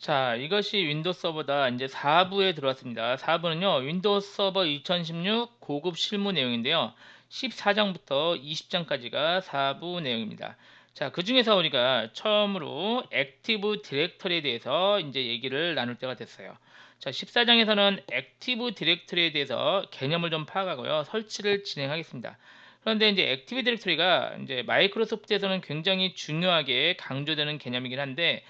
자, 이것이 윈도우 서버다. 이제 4부에 들어왔습니다. 4부는요, 윈도우 서버 2016 고급 실무 내용인데요. 14장부터 20장까지가 4부 내용입니다. 자, 그 중에서 우리가 처음으로 액티브 디렉터리에 대해서 이제 얘기를 나눌 때가 됐어요. 자, 14장에서는 액티브 디렉터리에 대해서 개념을 좀 파악하고요. 설치를 진행하겠습니다. 그런데 이제 액티브 디렉터리가 이제 마이크로소프트에서는 굉장히 중요하게 강조되는 개념이긴 한데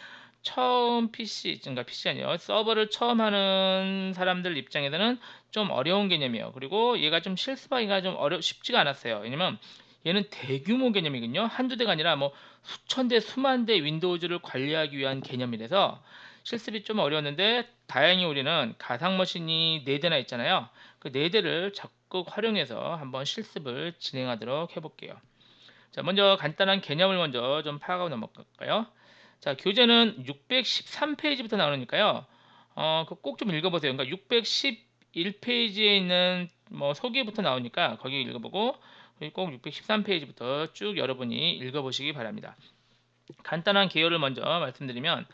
처음 PC, 그러니까 PC 아니요 서버를 처음 하는 사람들 입장에서는 좀 어려운 개념이에요. 그리고 얘가 좀 실습하기가 좀 어려 쉽지가 않았어요. 왜냐면 얘는 대규모 개념이거든요. 한두 대가 아니라 뭐 수천 대, 수만 대 윈도우즈를 관리하기 위한 개념이라서 실습이 좀 어려웠는데 다행히 우리는 가상 머신이 4대나 있잖아요. 그 4대를 적극 활용해서 한번 실습을 진행하도록 해볼게요. 자, 먼저 간단한 개념을 먼저 좀 파악하고 넘어갈까요? 자, 교재는 613페이지부터 나오니까요. 어, 꼭 좀 읽어보세요. 그러니까 611페이지에 있는 뭐 소개부터 나오니까 거기 읽어보고 꼭 613페이지부터 쭉 여러분이 읽어보시기 바랍니다. 간단한 개요를 먼저 말씀드리면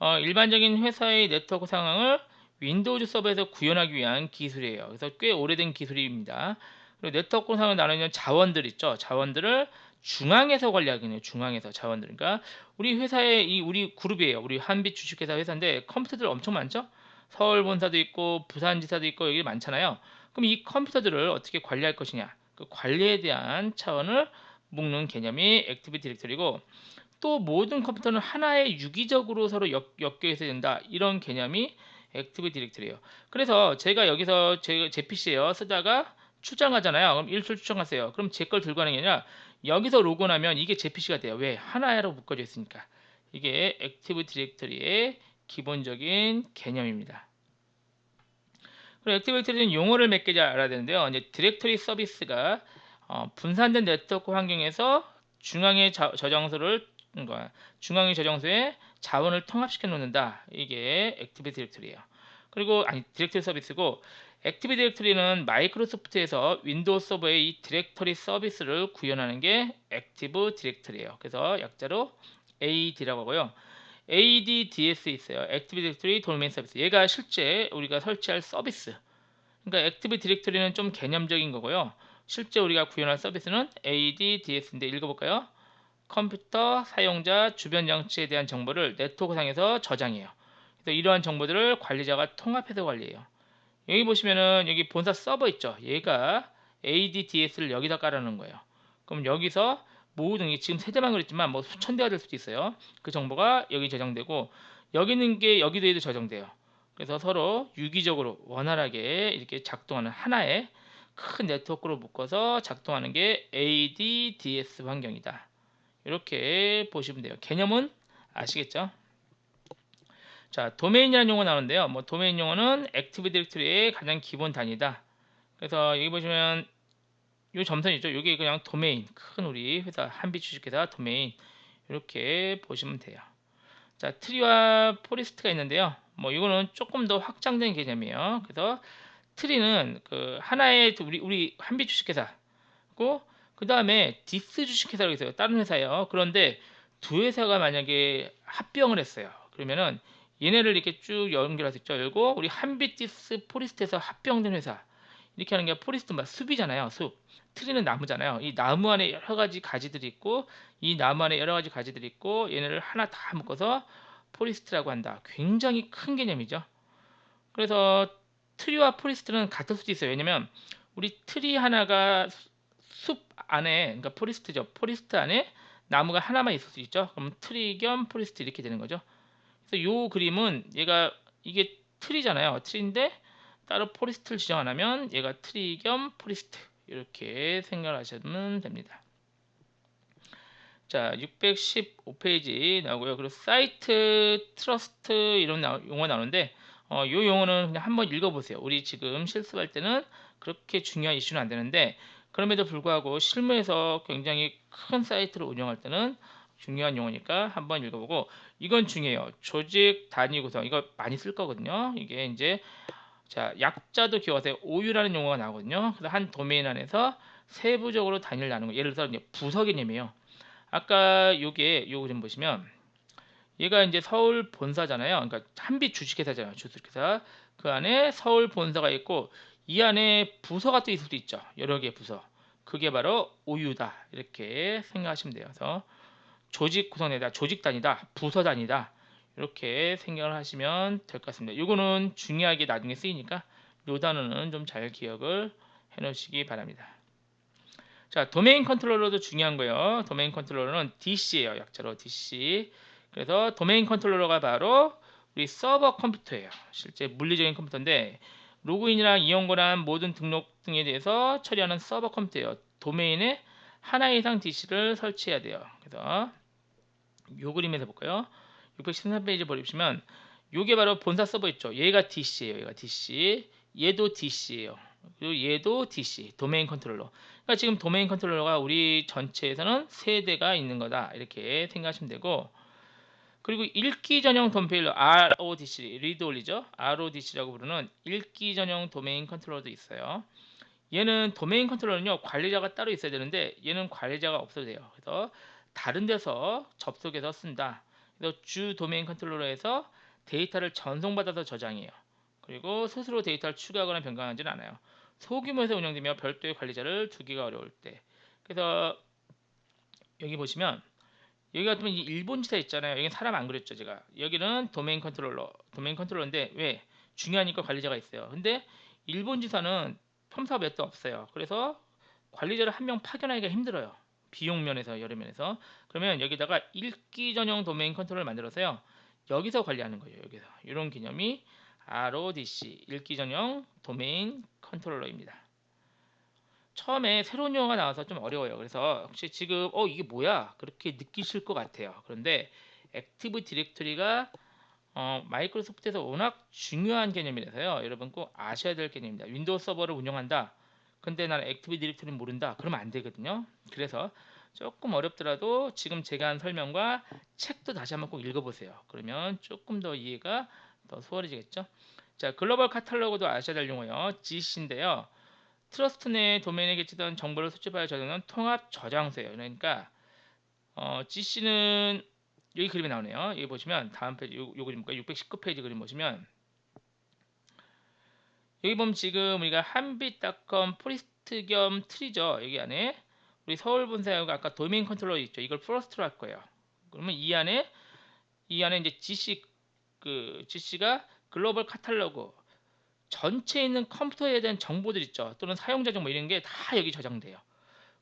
어, 일반적인 회사의 네트워크 상황을 윈도우즈 서버에서 구현하기 위한 기술이에요. 그래서 꽤 오래된 기술입니다. 그리고 네트워크 상황을 나누는 자원들 있죠. 자원들을 중앙에서 관리하기는 중앙에서 자원들. 그러니까 우리 회사의 이 우리 그룹이에요. 우리 한빛 주식회사 회사인데 컴퓨터들 엄청 많죠? 서울 본사도 있고 부산 지사도 있고 여기 많잖아요. 그럼 이 컴퓨터들을 어떻게 관리할 것이냐? 그 관리에 대한 차원을 묶는 개념이 액티비 디렉터리고 또 모든 컴퓨터는 하나의 유기적으로 서로 엮, 여 있어야 된다. 이런 개념이 액티브 디렉터리예요. 그래서 제가 여기서 제, 제 PC에요. 쓰다가 출장하잖아요. 그럼 일출 출장하세요. 그럼 제걸 들고 가는 게 아니라 여기서 로그인하면 이게 제 PC가 돼요. 왜? 하나로 묶어져 있으니까. 이게 액티브 디렉터리의 기본적인 개념입니다. 그리고 액티브 디렉터리는 용어를 몇개 알아야 되는데요. 이제 디렉터리 서비스가 어, 분산된 네트워크 환경에서 중앙의 자, 저장소를 그러니까 중앙의 저장소에 자원을 통합시켜 놓는다. 이게 액티브 디렉터리예요. 그리고 아니 디렉터리 서비스고 액티브 디렉터리는 마이크로소프트에서 윈도우 서버의 이 디렉터리 서비스를 구현하는 게 액티브 디렉터리예요. 그래서 약자로 AD라고 하고요. ADDS 있어요. 액티브 디렉터리 도메인 서비스. 얘가 실제 우리가 설치할 서비스. 그러니까 액티브 디렉터리는 좀 개념적인 거고요. 실제 우리가 구현할 서비스는 ADDS인데 읽어볼까요? 컴퓨터 사용자 주변 장치에 대한 정보를 네트워크상에서 저장해요. 그래서 이러한 정보들을 관리자가 통합해서 관리해요. 여기 보시면은 여기 본사 서버 있죠. 얘가 ADDS를 여기다 깔아놓은 거예요. 그럼 여기서 모든 지금 세대만 그랬지만 뭐 수천 대가 될 수도 있어요. 그 정보가 여기 저장되고 여기 있는 게 여기도에도 저장돼요. 그래서 서로 유기적으로 원활하게 이렇게 작동하는 하나의 큰 네트워크로 묶어서 작동하는 게 ADDS 환경이다. 이렇게 보시면 돼요. 개념은 아시겠죠? 자, 도메인이라는 용어 나오는데요. 뭐 도메인 용어는 액티브 디렉토리의 가장 기본 단위다. 그래서 여기 보시면 이 점선 있죠. 여기 그냥 도메인 큰 우리 회사 한빛 주식회사 도메인 이렇게 보시면 돼요. 자, 트리와 포리스트가 있는데요. 뭐 이거는 조금 더 확장된 개념이에요. 그래서 트리는 그 하나의 우리 우리 한빛 주식회사고 그 다음에 디스 주식회사라고 있어요. 다른 회사예요. 그런데 두 회사가 만약에 합병을 했어요. 그러면은 얘네를 이렇게 쭉 연결할 수 있죠. 열고 우리 한빛디스 포리스트에서 합병된 회사 이렇게 하는 게 포리스트 막 숲이잖아요. 숲. 트리는 나무잖아요. 이 나무 안에 여러 가지 가지들이 있고 이 나무 안에 여러 가지 가지들이 있고 얘네를 하나 다 묶어서 포리스트라고 한다. 굉장히 큰 개념이죠. 그래서 트리와 포리스트는 같을 수도 있어요. 왜냐면 우리 트리 하나가 숲 안에 그러니까 포리스트죠. 포리스트 안에 나무가 하나만 있을 수 있죠. 그럼 트리 겸 포리스트 이렇게 되는 거죠. 그래서 이 그림은 얘가 이게 트리잖아요. 트리인데 따로 포리스트를 지정 안 하면 얘가 트리 겸 포리스트 이렇게 생각하시면 됩니다. 자, 615페이지 나오고요. 그리고 사이트 트러스트 이런 용어 나오는데 어, 이 용어는 그냥 한번 읽어보세요. 우리 지금 실습할 때는 그렇게 중요한 이슈는 안 되는데 그럼에도 불구하고 실무에서 굉장히 큰 사이트를 운영할 때는 중요한 용어니까 한번 읽어보고 이건 중요해요. 조직 단위 구성 이거 많이 쓸 거거든요. 이게 이제 자 약자도 기억하세요. 오유라는 용어가 나오거든요. 그래서 한 도메인 안에서 세부적으로 단위를 나누는 거. 예를 들어서 부서 개념이에요. 아까 요게 요거 좀 보시면 얘가 이제 서울 본사잖아요. 그러니까 한빛 주식회사잖아요. 주식회사. 그 안에 서울 본사가 있고 이 안에 부서가 또 있을 수 있죠. 여러 개의 부서. 그게 바로 오유다. 이렇게 생각하시면 돼요. 그래서 조직 구성이다, 조직 단위다, 부서 단위다. 이렇게 생각을 하시면 될 것 같습니다. 이거는 중요하게 나중에 쓰이니까 요 단어는 좀 잘 기억을 해 놓으시기 바랍니다. 자, 도메인 컨트롤러도 중요한 거예요. 도메인 컨트롤러는 DC예요. 약자로 DC. 그래서 도메인 컨트롤러가 바로 우리 서버 컴퓨터예요. 실제 물리적인 컴퓨터인데 로그인이랑 이용 권한 모든 등록 등에 대해서 처리하는 서버 컴퓨터예요. 도메인에 하나 이상 DC를 설치해야 돼요. 그래서 요 그림에서 볼까요? 613페이지 보시면 요게 바로 본사 서버 있죠. 얘가 DC예요. 얘가 DC. 얘도 DC예요. 그리고 얘도 DC, 도메인 컨트롤러. 그러니까 지금 도메인 컨트롤러가 우리 전체에서는 세 대가 있는 거다. 이렇게 생각하시면 되고 그리고 읽기 전용 도메인 RODC, 리드 올리죠. RODC라고 부르는 읽기 전용 도메인 컨트롤러도 있어요. 얘는 도메인 컨트롤러는요. 관리자가 따로 있어야 되는데 얘는 관리자가 없어도 돼요. 그래서 다른 데서 접속해서 쓴다. 그래서 주 도메인 컨트롤러에서 데이터를 전송받아서 저장해요. 그리고 스스로 데이터를 추가하거나 변경하지는 않아요. 소규모에서 운영되며 별도의 관리자를 두기가 어려울 때. 그래서 여기 보시면 여기 같으면 일본 지사 있잖아요. 여기 사람 안 그렸죠, 제가. 여기는 도메인 컨트롤러, 도메인 컨트롤러인데 왜? 중요하니까 관리자가 있어요. 근데 일본 지사는 펌사가 몇대 없어요. 그래서 관리자를 한 명 파견하기가 힘들어요. 비용 면에서 여러 면에서. 그러면 여기다가 읽기 전용 도메인 컨트롤을 만들어서요. 여기서 관리하는 거예요. 여기서. 이런 개념이 RODC 읽기 전용 도메인 컨트롤러입니다. 처음에 새로운 용어가 나와서 좀 어려워요. 그래서 혹시 지금 어 이게 뭐야 그렇게 느끼실 것 같아요. 그런데 액티브 디렉토리가 어, 마이크로소프트에서 워낙 중요한 개념이라서요. 여러분 꼭 아셔야 될 개념입니다. 윈도우 서버를 운영한다. 근데 나는 액티브 디렉토리는 모른다. 그러면 안 되거든요. 그래서 조금 어렵더라도 지금 제가 한 설명과 책도 다시 한번 꼭 읽어보세요. 그러면 조금 더 이해가 더 수월해지겠죠. 자, 글로벌 카탈로그도 아셔야 될 용어요. GC인데요. 트러스트 내 도메인에 게치던 정보를 수집하여 저장하는 통합 저장소예요. 그러니까 어, GC는 여기 그림이 나오네요. 여기 보시면 다음 페이지 요, 요 그림 볼까요? 619페이지 그림 보시면 여기 보면 지금 우리가 한빛닷컴 프리스트 겸 트리죠. 여기 안에 우리 서울 본사가 아까 도메인 컨트롤러 있죠. 이걸 프로스트로 할 거예요. 그러면 이 안에 이 안에 이제 GC 그 GC가 글로벌 카탈로그 전체에 있는 컴퓨터에 대한 정보들 있죠. 또는 사용자 정보 이런 게 다 여기 저장돼요.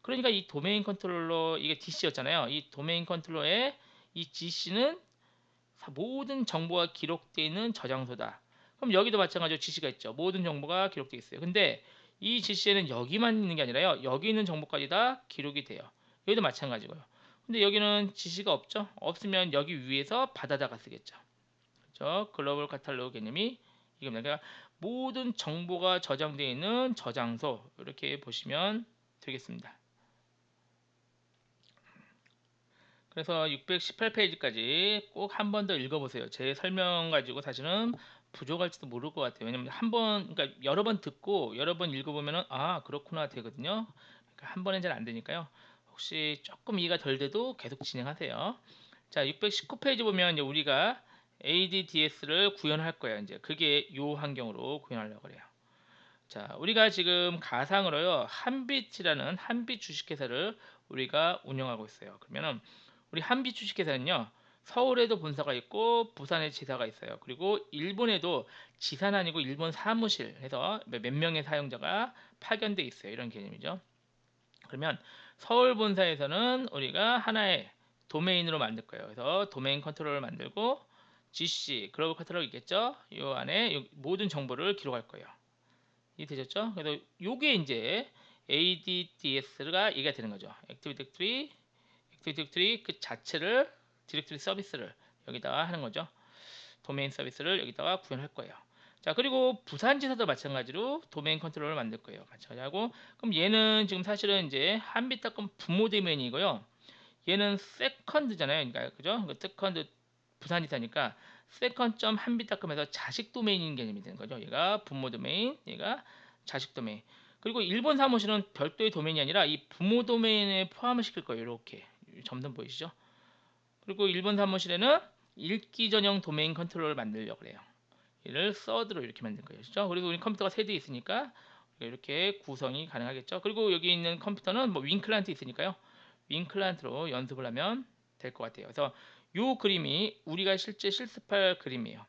그러니까 이 도메인 컨트롤러 이게 DC였잖아요. 이 도메인 컨트롤러에 이 GC는 모든 정보가 기록되어 있는 저장소다. 그럼 여기도 마찬가지로 GC가 있죠. 모든 정보가 기록되어 있어요. 근데 이 GC에는 여기만 있는 게 아니라요. 여기 있는 정보까지 다 기록이 돼요. 여기도 마찬가지고요. 근데 여기는 GC가 없죠. 없으면 여기 위에서 받아다가 쓰겠죠. 그렇죠? 글로벌 카탈로그 개념이 이겁니다. 그러니까 모든 정보가 저장되어 있는 저장소 이렇게 보시면 되겠습니다. 그래서 618페이지까지 꼭 한 번 더 읽어보세요. 제 설명 가지고 사실은 부족할지도 모를 것 같아요. 왜냐면 한 번, 그러니까 여러 번 듣고 여러 번 읽어보면은 아 그렇구나 되거든요. 그러니까 한 번엔 잘 안 되니까요. 혹시 조금 이해가 덜 돼도 계속 진행하세요. 자, 619페이지 보면 이제 우리가 ADDS를 구현할 거예요. 이제 그게 요 환경으로 구현하려고 그래요. 자, 우리가 지금 가상으로요. 한빛이라는 한빛 주식회사를 우리가 운영하고 있어요. 그러면은 우리 한빛 주식회사는요. 서울에도 본사가 있고 부산에 지사가 있어요. 그리고 일본에도 지사는 아니고 일본 사무실 해서 몇 명의 사용자가 파견돼 있어요. 이런 개념이죠. 그러면 서울 본사에서는 우리가 하나의 도메인으로 만들 거예요. 그래서 도메인 컨트롤을 만들고 GC 글로벌 카탈로그 있겠죠? 이 안에 모든 정보를 기록할 거예요. 이 되셨죠? 그래서 요게 이제 ADDS가 얘기가 되는 거죠. 액티브 디렉토리, 액티브 디렉토리 그 자체를 디렉토리 서비스를 여기다가 하는 거죠. 도메인 서비스를 여기다가 구현할 거예요. 자 그리고 부산지사도 마찬가지로 도메인 컨트롤을 만들 거예요. 마찬가지 하고 그럼 얘는 지금 사실은 이제 한빛닷컴 부모 도메인이고요. 얘는 세컨드잖아요. 그러니까 그죠? 그 세컨드 부산지사니까 세컨점 한빛닷컴에서 자식 도메인인 개념이 되는 거죠. 얘가 부모 도메인, 얘가 자식 도메인. 그리고 일본 사무실은 별도의 도메인이 아니라 이 부모 도메인에 포함을 시킬 거예요. 이렇게 점점 보이시죠? 그리고 일본 사무실에는 읽기 전용 도메인 컨트롤러를 만들려고 그래요. 얘를 서드로 이렇게 만든 거예요. 그렇죠? 그리고 우리 컴퓨터가 세 대 있으니까 이렇게 구성이 가능하겠죠. 그리고 여기 있는 컴퓨터는 뭐 윙클란트 있으니까요. 윙클란트로 연습을 하면 될 것 같아요. 그래서 요 그림이 우리가 실제 실습할 그림이에요.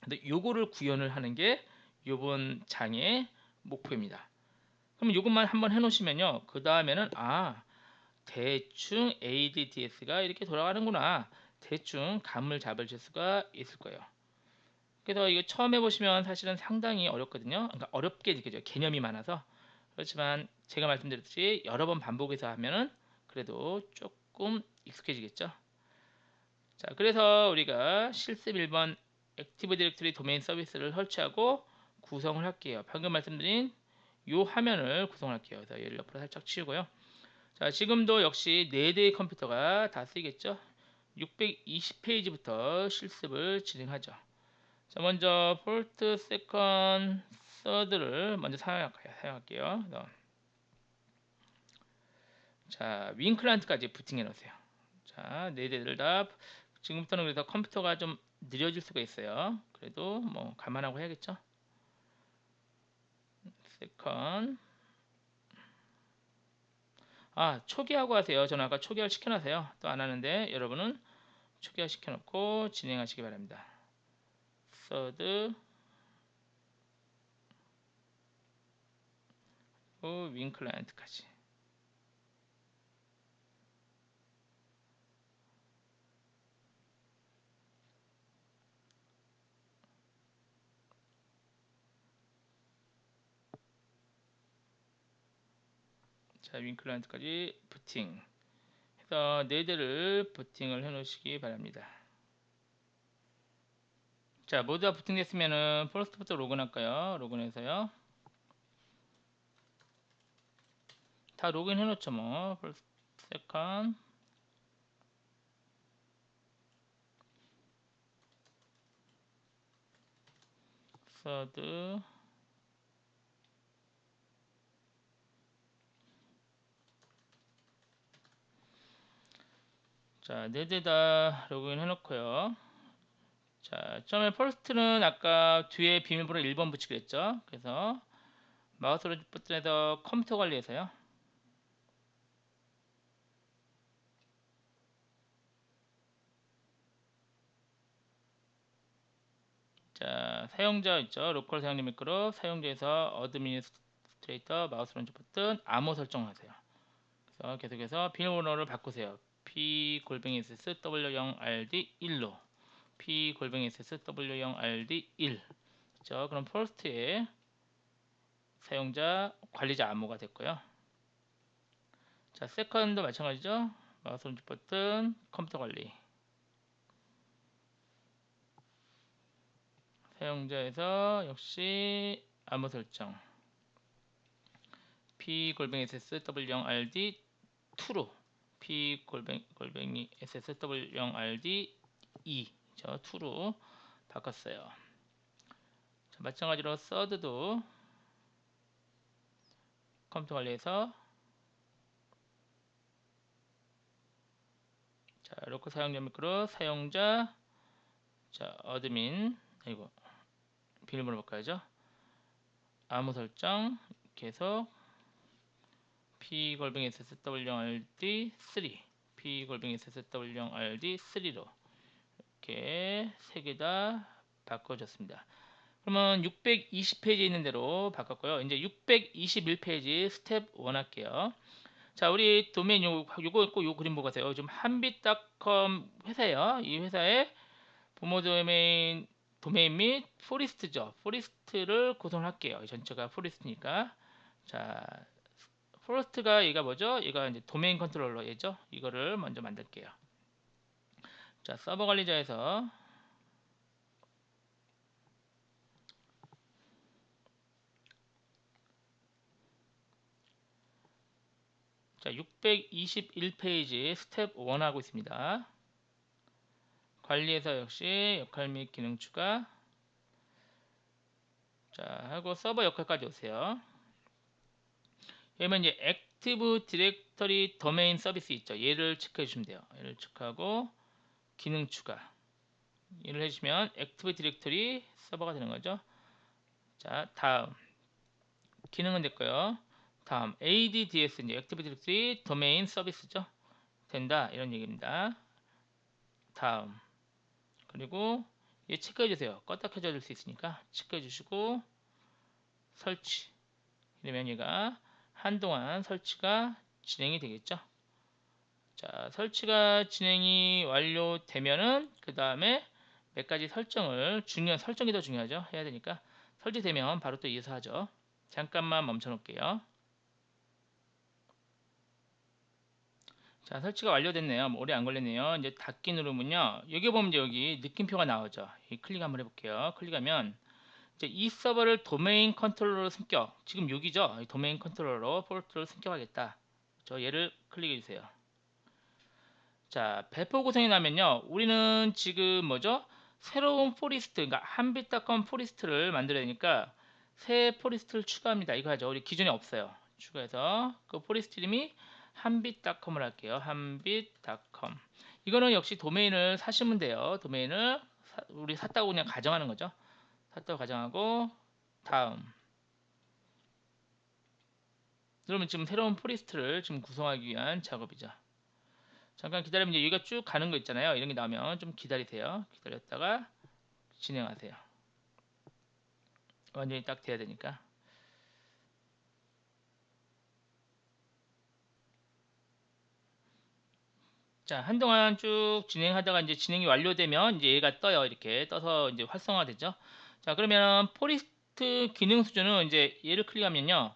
근데 요거를 구현을 하는 게 요번 장의 목표입니다. 그럼 요것만 한번 해 놓으시면요. 그 다음에는 아 대충 ADDS가 이렇게 돌아가는구나. 대충 감을 잡으실 수가 있을 거예요. 그래서 이거 처음 해보시면 사실은 상당히 어렵거든요. 그러니까 어렵게 느껴져요. 개념이 많아서. 그렇지만 제가 말씀드렸듯이 여러 번 반복해서 하면은 그래도 조금 익숙해지겠죠. 자, 그래서 우리가 실습 1번 액티브 디렉토리 도메인 서비스를 설치하고 구성을 할게요. 방금 말씀드린 요 화면을 구성할게요. 그래서 얘를 옆으로 살짝 치우고요. 자, 지금도 역시 4대의 컴퓨터가 다 쓰이겠죠. 620페이지부터 실습을 진행하죠. 자, 먼저 폴트, 세컨, 서드를 먼저 사용할게요. 사용할게요. 자, 윙클란트까지 부팅해 놓으세요. 자, 네 대를 다 지금부터는 그래서 컴퓨터가 좀 느려질 수가 있어요. 그래도 뭐 감안하고 해야겠죠. 세컨 아 초기화하고 하세요. 저는 아까 초기화를 시켜놨어요. 또 안 하는데 여러분은 초기화 시켜놓고 진행하시기 바랍니다. 서드 윙 클라이언트까지 자, 윙 클라이언트까지 부팅 해서 네 대를 부팅을 해 놓으시기 바랍니다. 자 모두 다 부팅 됐으면은 퍼스트부터 로그인 할까요? 로그인해서요. 다 로그인 해 놓죠 뭐. 퍼스트, 세컨 서드 자, 네대다 로그인 해놓고요. 자, 처음에 퍼스트는 아까 뒤에 비밀번호 1번 붙이기로 했죠. 그래서 마우스로 버튼에서 컴퓨터 관리해서요. 자, 사용자 있죠. 로컬 사용자 미크로 사용자에서 어드미니스트레이터 마우스 오른쪽 버튼 암호 설정하세요. 그래서 계속해서 비밀번호를 바꾸세요. P 골뱅이 ss w0rd 1로 p 골뱅이 ssw0rd 1 그렇죠? 그럼 퍼스트에 사용자 관리자 암호가 됐고요. 자, 세컨도 마찬가지죠. 마우스 오른쪽 버튼 컴퓨터 관리 사용자에서 역시 암호 설정 p 골뱅이 ssw0rd 2로 p 골뱅, 골뱅이 ssw0rd 2저 2로 바꿨어요. 자, 마찬가지로 서드도 컴퓨터 관리에서 자, 로컬 사용자 미크로 사용자 자, 어드민 이거 비밀번호 바꿔야죠. 암호 설정 계속 p 골뱅이 ssw0rd 3 p 골뱅이 ssw0rd 3로 이렇게 세 개 다 바꿔줬습니다. 그러면 620페이지에 있는 대로 바꿨고요. 이제 621페이지 스텝 1 할게요. 자, 우리 도메인 요, 요거 꼭요 그림 보고 가세요. 지금 한빛닷컴 회사예요. 이 회사의 부모 도메인 도메인 및 포리스트죠. 포리스트를 구성할게요. 전체가 포리스트니까. 자, 포리스트가 얘가 뭐죠? 얘가 이제 도메인 컨트롤러 얘죠. 이거를 먼저 만들게요. 자, 서버 관리자에서 자, 621페이지 스텝 1 하고 있습니다. 관리에서 역시 역할 및 기능 추가 자 하고 서버 역할까지 오세요. 그러면 이제 액티브 디렉터리 도메인 서비스 있죠. 얘를 체크해 주시면 돼요. 얘를 체크하고 기능 추가 이를 해주시면 액티브 디렉터리 서버가 되는 거죠. 자, 다음 기능은 됐고요. 다음 ADDS 이제 액티브 디렉터리 도메인 서비스죠. 된다 이런 얘기입니다. 다음 그리고 얘 체크해 주세요. 껐다 켜져 줄 수 있으니까 체크해 주시고 설치 이러면 얘가 한동안 설치가 진행이 되겠죠. 자, 설치가 진행이 완료되면은 그 다음에 몇 가지 설정을 중요한 설정이 더 중요하죠. 해야 되니까 설치되면 바로 또 이어서 하죠. 잠깐만 멈춰 놓을게요. 자, 설치가 완료됐네요. 뭐 오래 안 걸렸네요. 이제 닫기 누르면요. 여기 보면 이제 여기 느낌표가 나오죠. 이 클릭 한번 해볼게요. 클릭하면 이 서버를 도메인 컨트롤러로 승격. 지금 6이죠. 도메인 컨트롤러로 포트를 승격하겠다. 저 얘를 클릭해 주세요. 자, 배포 구성이 나면요. 우리는 지금 뭐죠? 새로운 포리스트, 그러니까 한빛닷컴 포리스트를 만들어야 되니까 새 포리스트를 추가합니다. 이거 하죠. 우리 기존에 없어요. 추가해서 그 포리스트 이름이 한빛닷컴을 할게요. 한빛닷컴. 이거는 역시 도메인을 사시면 돼요. 도메인을 사, 우리 샀다고 그냥 가정하는 거죠. 샀다고 가정하고 다음. 그러면 지금 새로운 포리스트를 지금 구성하기 위한 작업이죠. 잠깐 기다리면 이제 여기가 쭉 가는 거 있잖아요. 이런 게 나오면 좀 기다리세요. 기다렸다가 진행하세요. 완전히 딱 돼야 되니까. 자, 한동안 쭉 진행하다가 이제 진행이 완료되면 이제 얘가 떠요. 이렇게 떠서 이제 활성화되죠. 자, 그러면 포리스트 기능 수준은 이제 얘를 클릭하면요.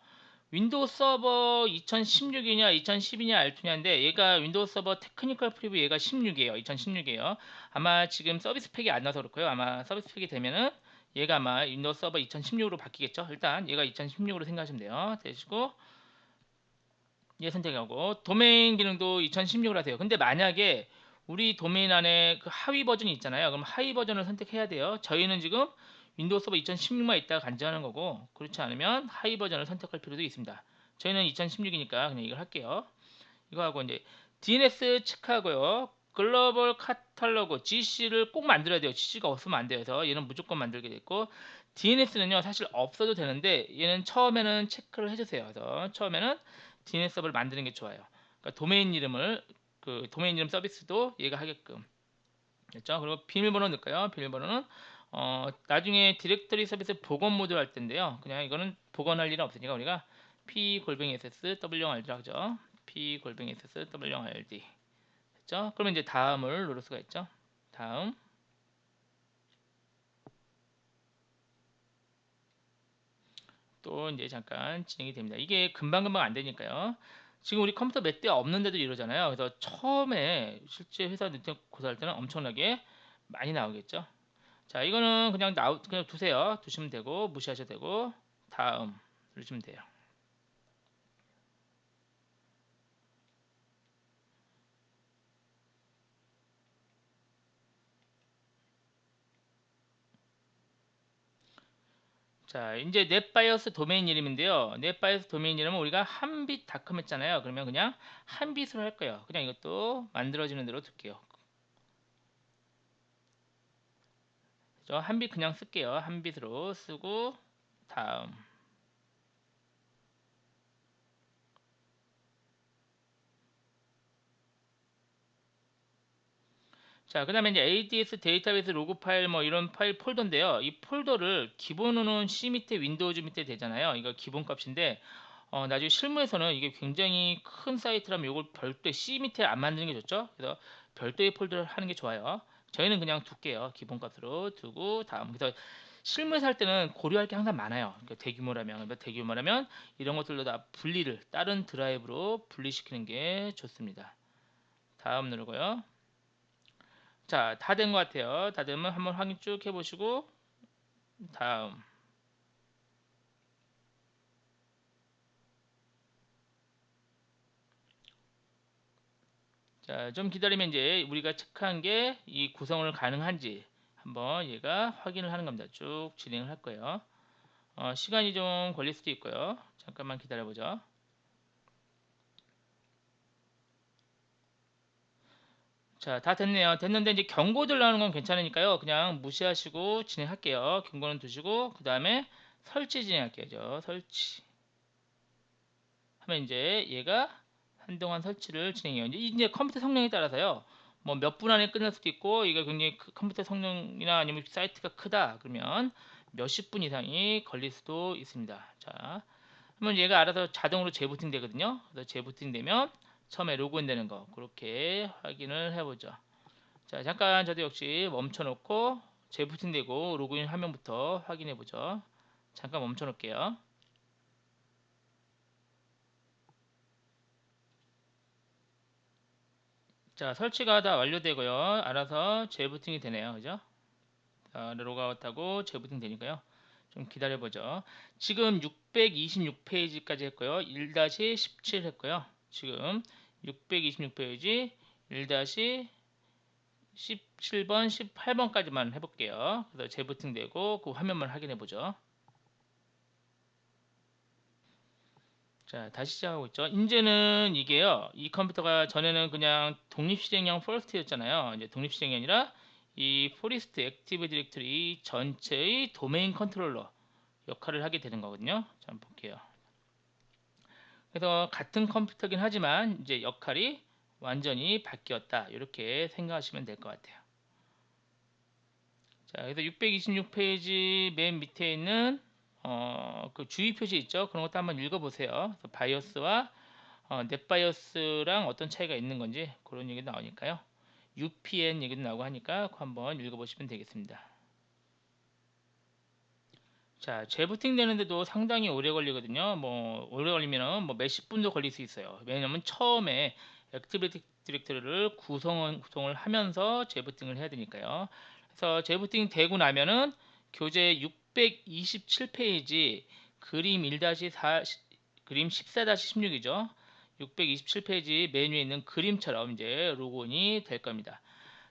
윈도우 서버 2016이냐 2012냐 R2냐인데 얘가 윈도우 서버 테크니컬 프리뷰 얘가 16이에요. 2016이에요. 아마 지금 서비스 팩이 안 나서 그렇고요. 아마 서비스 팩이 되면은 얘가 아마 윈도우 서버 2016으로 바뀌겠죠. 일단 얘가 2016으로 생각하시면 돼요. 되시고 얘 선택하고 도메인 기능도 2016으로 하세요. 근데 만약에 우리 도메인 안에 그 하위 버전이 있잖아요. 그럼 하위 버전을 선택해야 돼요. 저희는 지금 윈도우 서버 2016만 있다가 간주하는 거고 그렇지 않으면 하위 버전을 선택할 필요도 있습니다. 저희는 2016이니까 그냥 이걸 할게요. 이거 하고 이제 DNS 체크하고요. 글로벌 카탈로그 GC를 꼭 만들어야 돼요. GC가 없으면 안 돼요. 그래서 얘는 무조건 만들게 됐고 DNS는요 사실 없어도 되는데 얘는 처음에는 체크를 해주세요. 그래서 처음에는 DNS 서버를 만드는 게 좋아요. 그러니까 도메인 이름을 그 도메인 이름 서비스도 얘가 하게끔 됐죠? 그리고 비밀번호 넣을까요? 비밀번호는 어, 나중에 디렉터리 서비스 복원 모드 할 텐데요. 그냥 이거는 복원할 일은 없으니까 우리가 p 골뱅이 ss w0rd 하죠. p 골뱅이 ss w0rd 됐죠? 그러면 이제 다음을 누를 수가 있죠. 다음 또 이제 잠깐 진행이 됩니다. 이게 금방금방 안 되니까요. 지금 우리 컴퓨터 몇 대 없는데도 이러잖아요. 그래서 처음에 실제 회사 네트워크 고사할 때는 엄청나게 많이 나오겠죠. 자, 이거는 그냥 나 그냥 두세요. 두시면 되고 무시하셔도 되고 다음 누르시면 돼요. 자, 이제 넷바이어스 도메인 이름인데요. 넷바이어스 도메인 이름은 우리가 한빛닷컴 했잖아요. 그러면 그냥 한빛으로 할 거예요. 그냥 이것도 만들어지는 대로 둘게요. 저 한 빛 그냥 쓸게요. 한 빛으로 쓰고 다음 자, 그 다음에 이제 ADS 데이터베이스 로그 파일 뭐 이런 파일 폴더인데요. 이 폴더를 기본으로는 C 밑에 윈도우즈 밑에 되잖아요. 이거 기본 값인데 어, 나중에 실무에서는 이게 굉장히 큰 사이트라면 이걸 별도의 C 밑에 안 만드는 게 좋죠. 그래서 별도의 폴더를 하는 게 좋아요. 저희는 그냥 둘게요. 기본 값으로 두고 다음 그래서 실무에서 할 때는 고려할 게 항상 많아요. 그러니까 대규모라면 그러니까 대규모라면 이런 것들로 다 분리를 다른 드라이브로 분리시키는 게 좋습니다. 다음 누르고요. 자, 다 된 것 같아요. 다 되면 한번 확인 쭉 해보시고 다음 자, 좀 기다리면 이제 우리가 체크한 게 이 구성을 가능한지 한번 얘가 확인을 하는 겁니다. 쭉 진행을 할 거예요. 어, 시간이 좀 걸릴 수도 있고요. 잠깐만 기다려보죠. 자, 다 됐네요. 됐는데 이제 경고들 나오는 건 괜찮으니까요. 그냥 무시하시고 진행할게요. 경고는 두시고 그 다음에 설치 진행할게요. 설치. 하면 이제 얘가 한동안 설치를 진행해요. 이제, 이제 컴퓨터 성능에 따라서요. 뭐 몇 분 안에 끝날 수도 있고 이거 굉장히 크- 컴퓨터 성능이나 아니면 사이트가 크다 그러면 몇십 분 이상이 걸릴 수도 있습니다. 자, 그러면 얘가 알아서 자동으로 재부팅 되거든요. 그래서 재부팅 되면 처음에 로그인 되는 거 그렇게 확인을 해보죠. 자, 잠깐 저도 역시 멈춰 놓고 재부팅 되고 로그인 화면부터 확인해 보죠. 잠깐 멈춰 놓을게요. 자, 설치가 다 완료되고요. 알아서 재부팅이 되네요. 그죠? 자, 로그아웃하고 재부팅 되니까요. 좀 기다려 보죠. 지금 626페이지까지 했고요. 1-17 했고요. 지금 626페이지 1-17번, 18번까지만 해볼게요. 그래서 재부팅 되고 그 화면만 확인해 보죠. 자, 다시 시작하고 있죠. 이제는 이게요. 이 컴퓨터가 전에는 그냥 독립실행형 퍼스트였잖아요. 이제 독립실행이 아니라 이 포리스트 액티브 디렉터리 전체의 도메인 컨트롤러 역할을 하게 되는 거거든요. 자, 한번 볼게요. 그래서 같은 컴퓨터긴 하지만 이제 역할이 완전히 바뀌었다. 이렇게 생각하시면 될 것 같아요. 자, 그래서 626페이지 맨 밑에 있는 어, 그 주의 표시 있죠? 그런 것도 한번 읽어보세요. 그래서 바이오스와 어, 넷바이오스랑 어떤 차이가 있는 건지 그런 얘기 나오니까요. UPN 얘기도 나오고 하니까 한번 읽어보시면 되겠습니다. 자, 재부팅 되는데도 상당히 오래 걸리거든요. 뭐 오래 걸리면은 뭐 몇십 분도 걸릴 수 있어요. 왜냐면 처음에 액티비티 디렉터리를 구성, 구성을 하면서 재부팅을 해야 되니까요. 그래서 재부팅 되고 나면은 교재 627페이지 그림 1-4 그림 14-16이죠. 627페이지 메뉴에 있는 그림처럼 이제 로그인이 될 겁니다.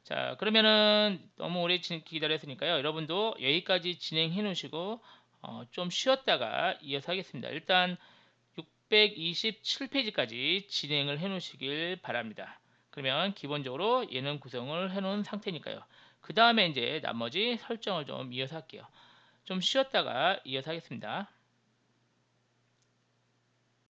자, 그러면은 너무 오래 기다렸으니까요. 여러분도 여기까지 진행해 놓으시고 어, 좀 쉬었다가 이어서 하겠습니다. 일단 627페이지까지 진행을 해 놓으시길 바랍니다. 그러면 기본적으로 얘는 구성을 해 놓은 상태니까요. 그 다음에 이제 나머지 설정을 좀 이어서 할게요. 좀 쉬었다가 이어서 하겠습니다.